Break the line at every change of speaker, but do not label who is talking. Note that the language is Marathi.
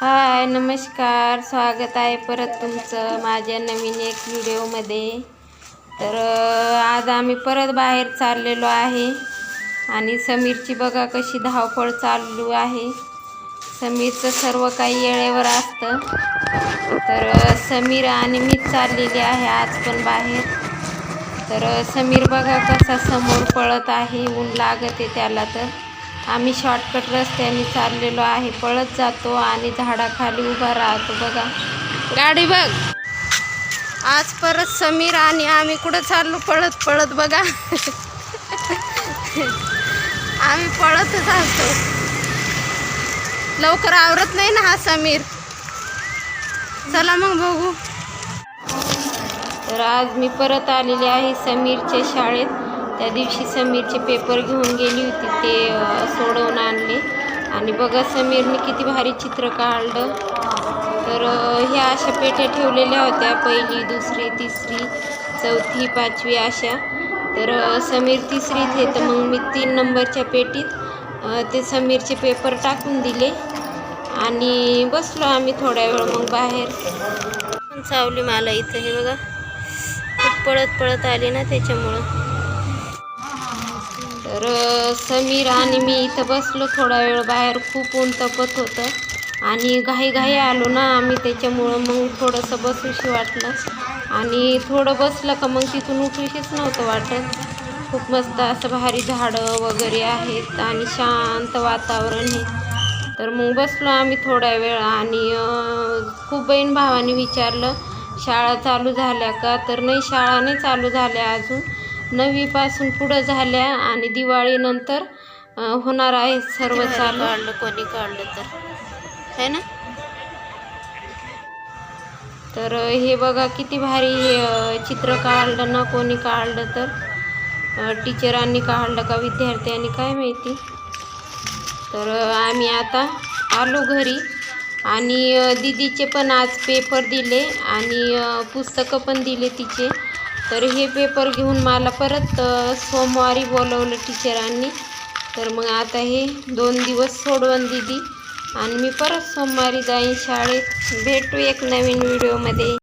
हाय नमस्कार. स्वागत आहे परत तुमचं माझ्या नवीन एक व्हिडिओमध्ये. तर आज आम्ही परत बाहेर चाललेलो आहे. आणि समीरची बघा कशी धावपळ चालू आहे. समीरचं सर्व काही येळेवर असतं. तर समीर आणि मीच चाललेली आहे आज पण बाहेर. तर समीर बघा कसा समोर पळत आहे. ऊन लागत आहे त्याला तर. आम्ही शॉर्टकट रस्त्याने चाललेलो आहे. पळत जातो आणि झाडाखाली उभा राहतो. बघा. गाडी बघ. आज परत समीर आणि आम्ही कुठं चाललो? पळत पळत बघा. आम्ही पळतच असतो लवकर आवरत नाही ना हा समीर? चला मग बघू. तर आज मी परत आलेली आहे समीरच्या शाळेत. त्या दिवशी समीरचे पेपर घेऊन गेली होती ते सोडवून आणले. आणि बघा समीरने किती भारी चित्र काढलं. तर ह्या अशा पेट्या ठेवलेल्या होत्या पहिली दुसरी तिसरी चौथी पाचवी अशा. तर समीर तिसरीत आहे तर मग मी तीन नंबरच्या पेटीत ते समीरचे पेपर टाकून दिले. आणि बसलो आम्ही थोड्या वेळ मग बाहेर. पण चावली मला इथं हे बघा. खूप पळत पळत आले ना त्याच्यामुळं. तर समीर आणि मी इथं बसलो थोडा वेळ बाहेर. खूप ऊन तपत होतं. आणि घाई घाई आलो ना आम्ही त्याच्यामुळं. मग थोडंसं बसूशी वाटलं. आणि थोडं बसलं का मग तिथून उठूशीच नव्हतं वाटत. खूप मस्त असं भारी झाडं वगैरे आहेत आणि शांत वातावरण आहे. तर मग बसलो आम्ही थोडा वेळ आणि खूप बहीण भावाने विचारलं शाळा चालू झाल्या का? तर नाही शाळा नाही चालू झाल्या अजून. नववीपासून पुढं झाल्या आणि दिवाळीनंतर होणार आहे सर्व चालू. काढलं कोणी काढलं तर. है ना? तर हे बघा किती भारी चित्र काढलं ना कोणी काढलं तर. टीचरांनी काढलं का विद्यार्थ्यांनी काय माहिती? तर आम्ही आता आलो घरी आणि दीदीचे पण आज पेपर दिले आणि पुस्तकं पण दिले तिचे. तर हे पेपर घेऊन मला परत सोमवारी बोलवलं टीचरांनी तर मग आता हे दोन दिवस सोडवून दिली. आणि मी परत सोमवारी जाईन शाळेत. भेटू एक नवीन व्हिडिओमध्ये